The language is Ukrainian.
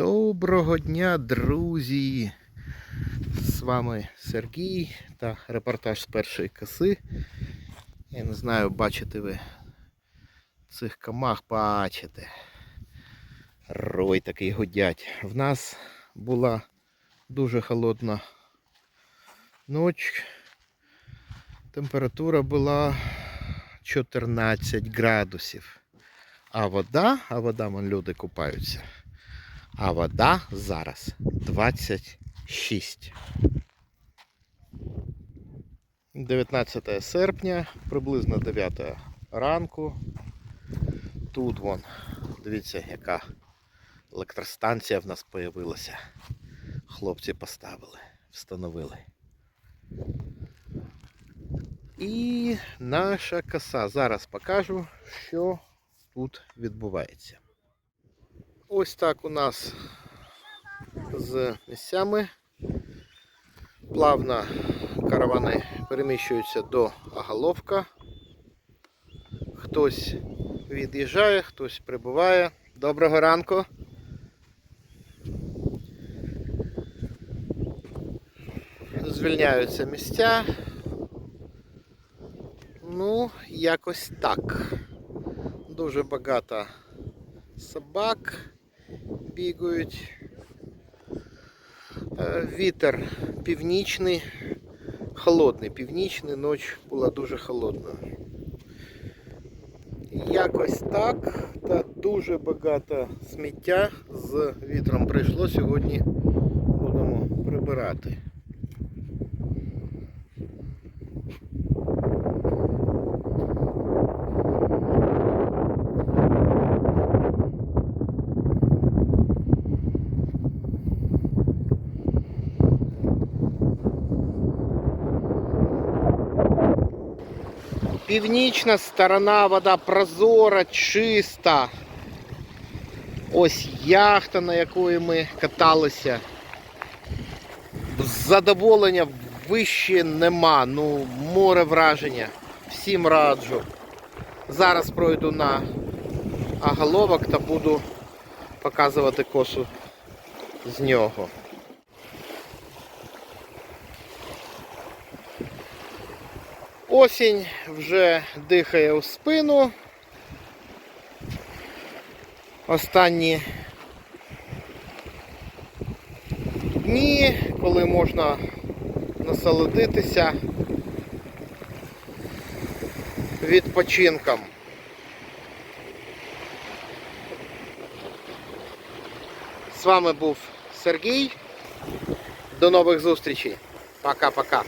Доброго дня, друзі! З вами Сергій та репортаж з першої коси. Я не знаю, бачите ви цих камах, бачите. Рой такий гудять. В нас була дуже холодна ніч. Температура була 14 градусів. А вода, а вода, вон люди купаються. А вода зараз 26. 19 серпня, приблизно 9 ранку. Тут вон, дивіться, яка електростанція в нас появилася. Хлопці поставили, встановили. І наша коса. Зараз покажу, що тут відбувається. Ось так у нас з місцями. Плавно каравани переміщуються до оголовка. Хтось від'їжджає, хтось прибуває. Доброго ранку. Звільняються місця. Ну, якось так. Дуже багато собак бігають. Е, Вітер північний, холодний, північний, ніч була дуже холодна. Якось так. Та дуже багато сміття з вітром прийшло. Сьогодні будемо прибирати. Північна сторона, вода прозора, чиста. Ось яхта, на якої ми каталися. Задоволення вище нема. Ну, море враження. Всім раджу. Зараз пройду на оголовок та буду показувати косу з нього. Осінь вже дихає у спину. Останні дні, коли можна насолодитися відпочинком. З вами був Сергій. До нових зустрічей. Пока-пока.